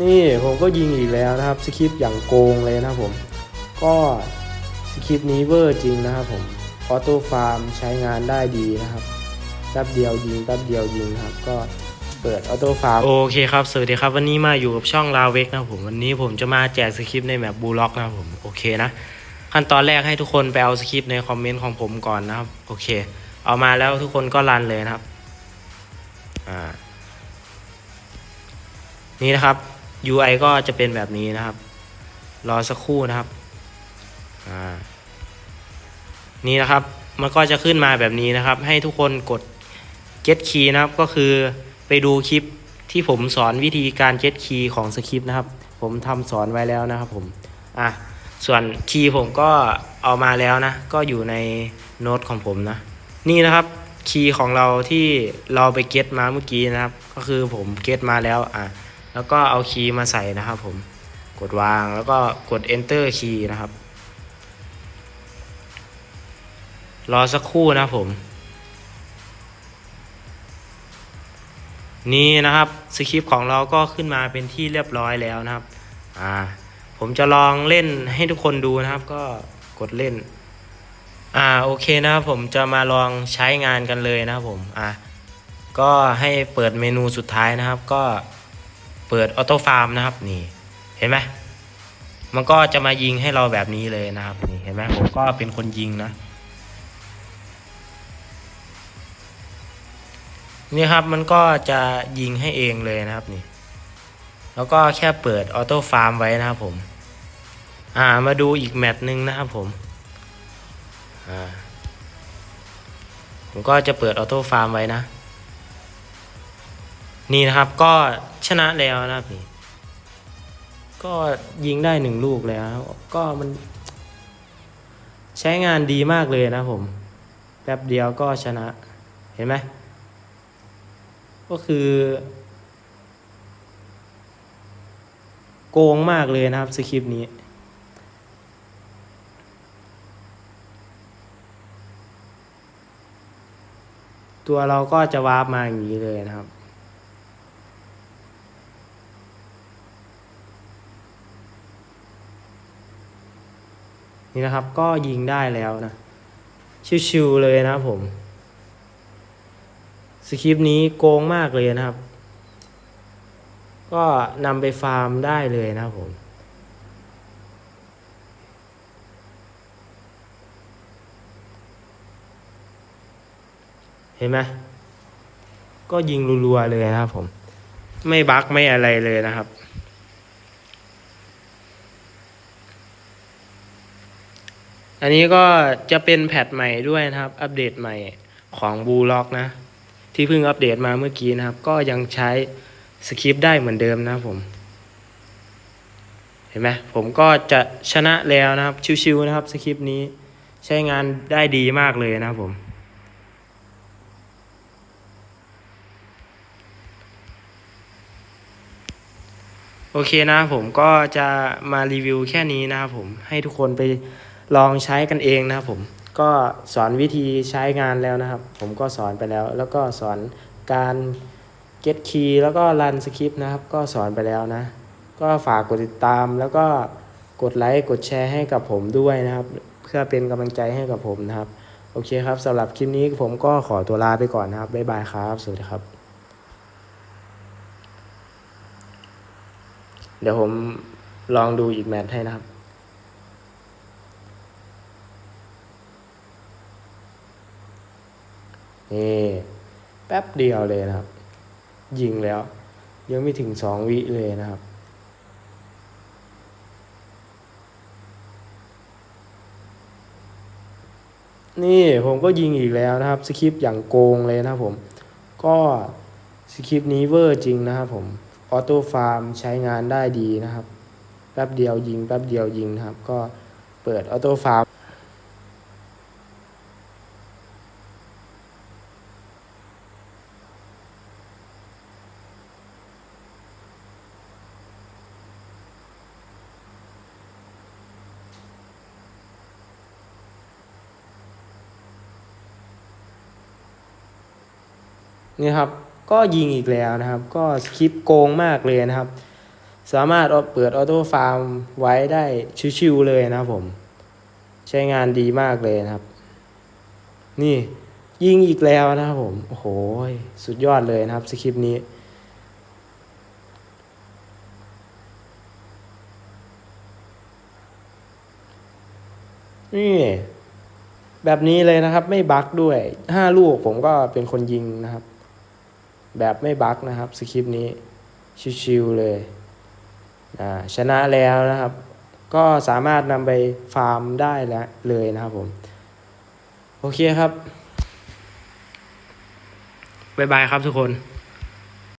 นี่ผมก็ยิงอีกแล้วนะครับสคริปต์อย่างโกงเลยนะครับผม ก็สคริปต์นี้เวอร์จริงนะครับผมออโต้ฟาร์มใช้งานได้ดีนะครับแป๊บเดียวยิงแป๊บเดียวยิงครับ ก็เปิดออโต้ฟาร์มโอเคครับ สวัสดีครับ วันนี้มาอยู่กับช่องลาเวกนะครับผม วันนี้ผมจะมาแจกสคริปต์ในแมปบูล็อกนะครับผมโอเคนะ ขั้นตอนแรกให้ทุกคนไปเอาสคริปต์ในคอมเมนต์ของผมก่อนนะครับ โอเค เอามาแล้วทุกคนก็รันเลยนะครับอ่านี่นะครับ UI ก็จะเป็นแบบนี้นะครับ รอสักครู่นะครับนี่นะครับ มันก็จะขึ้นมาแบบนี้นะครับ ให้ทุกคนกด get key นะครับ ก็คือไปดูคลิปที่ผมสอนวิธีการ get key ของสคริปต์นะครับ ผมทำสอนไว้แล้วนะครับผมอะส่วนคีย์ผมก็เอามาแล้วนะ ก็อยู่ในโน้ตของผมนะ นี่นะครับคีย์ของเราที่เราไปเก็ตมาเมื่อกี้นะครับ ก็คือผมเก็ตมาแล้วอะ แล้วก็เอาคีย์มาใส่นะครับผมกดวางแล้วก็กด enter คีย์นะครับ รอสักครู่นะครับผม นี่นะครับสคริปต์ของเราก็ขึ้นมาเป็นที่เรียบร้อยแล้วนะครับอ่าผมจะลองเล่นให้ทุกคนดูนะครับ ก็กดเล่นอ่าโอเคนะครับผมจะมาลองใช้งานกันเลยนะครับผมอ่าก็ให้เปิดเมนูสุดท้ายนะครับ ก็ เปิดออโต้ฟาร์มนะครับนี่เห็นไหมมันก็จะมายิงให้เราแบบนี้เลยนะครับนี่เห็นไหมผมก็เป็นคนยิงนะนี่ครับมันก็จะยิงให้เองเลยนะครับนี่ แล้วก็แค่เปิดออโต้ฟาร์มไว้นะครับผม อ่ามาดูอีกแมตช์หนึ่งนะครับผมอ่าผมก็จะเปิดออโต้ฟาร์มไว้นะ นี่นะครับก็ชนะแล้วนะครับนี่ก็ยิงได้หนึ่งลูกแล้วก็มัน ใช้งานดีมากเลยนะผม แป๊บเดียวก็ชนะ เห็นไหม ก็คือ โกงมากเลยนะครับสคริปต์นี้ตัวเราก็จะวาร์ปมาอย่างนี้เลยนะครับ นี่นะครับ ก็ยิงได้แล้วนะ ชิวๆเลยนะครับผมสคริปต์นี้โกงมากเลยนะครับ ก็นำไปฟาร์มได้เลยนะครับผมเห็นไหมก็ยิงรัวๆเลยนะครับผม ไม่บักไม่อะไรเลยนะครับ อันนี้ก็จะเป็นแพทใหม่ด้วยนะครับ อัปเดตใหม่ของบูล็อกนะ ที่เพิ่งอัปเดตมาเมื่อกี้นะครับ ก็ยังใช้สคริปต์ได้เหมือนเดิมนะผม เห็นไหมผมก็จะชนะแล้วนะครับ ชิวๆนะครับสคริปต์นี้ใช้งานได้ดีมากเลยนะครับผมโอเคนะผมก็จะมารีวิวแค่นี้นะครับผมให้ทุกคนไป ลองใช้กันเองนะครับผมก็สอนวิธีใช้งานแล้วนะครับ ผมก็สอนไปแล้ว แล้วก็สอนการ get key แล้วก็รันสคริปต์นะครับ ก็สอนไปแล้วนะ ก็ฝากกดติดตามแล้วก็กดไลค์กดแชร์ให้กับผมด้วยนะครับ เพื่อเป็นกำลังใจให้กับผมนะครับ โอเคครับสำหรับคลิปนี้ผมก็ขอตัวลาไปก่อนนะครับบ๊ายบายครับ สวัสดีครับ เดี๋ยวผมลองดูอีกแมตช์ให้นะครับ นี่แป๊บเดียวเลยนะครับ ยิงแล้ว ยังไม่ถึงสองวิเลยนะครับนี่ผมก็ยิงอีกแล้วนะครับสคริปต์อย่างโกงเลยนะครับผม ก็สคริปต์นี้เวอร์จริงนะครับผมออโต้ฟาร์มใช้งานได้ดีนะครับ แป๊บเดียวยิงแป๊บเดียวยิงนะครับ ก็เปิดออโต้ฟาร์ม นี่ครับก็ยิงอีกแล้วนะครับ ก็สคริปโกงมากเลยนะครับ สามารถเอาเปิดออโต้ฟาร์มไว้ได้ชิวๆเลยนะครับผม ใช้งานดีมากเลยนะครับ นี่ยิงอีกแล้วนะครับผม โอ้โหสุดยอดเลยนะครับสคริปนี้นี่แบบนี้เลยนะครับไม่บั๊กด้วยห้าลูกผมก็เป็นคนยิงนะครับ แบบไม่บั๊กนะครับสคริปต์นี้ชิวๆเลยชนะแล้วนะครับ ก็สามารถนำไปฟาร์มได้แล้วเลยนะครับผม โอเคครับ บ๊ายบายครับทุกคน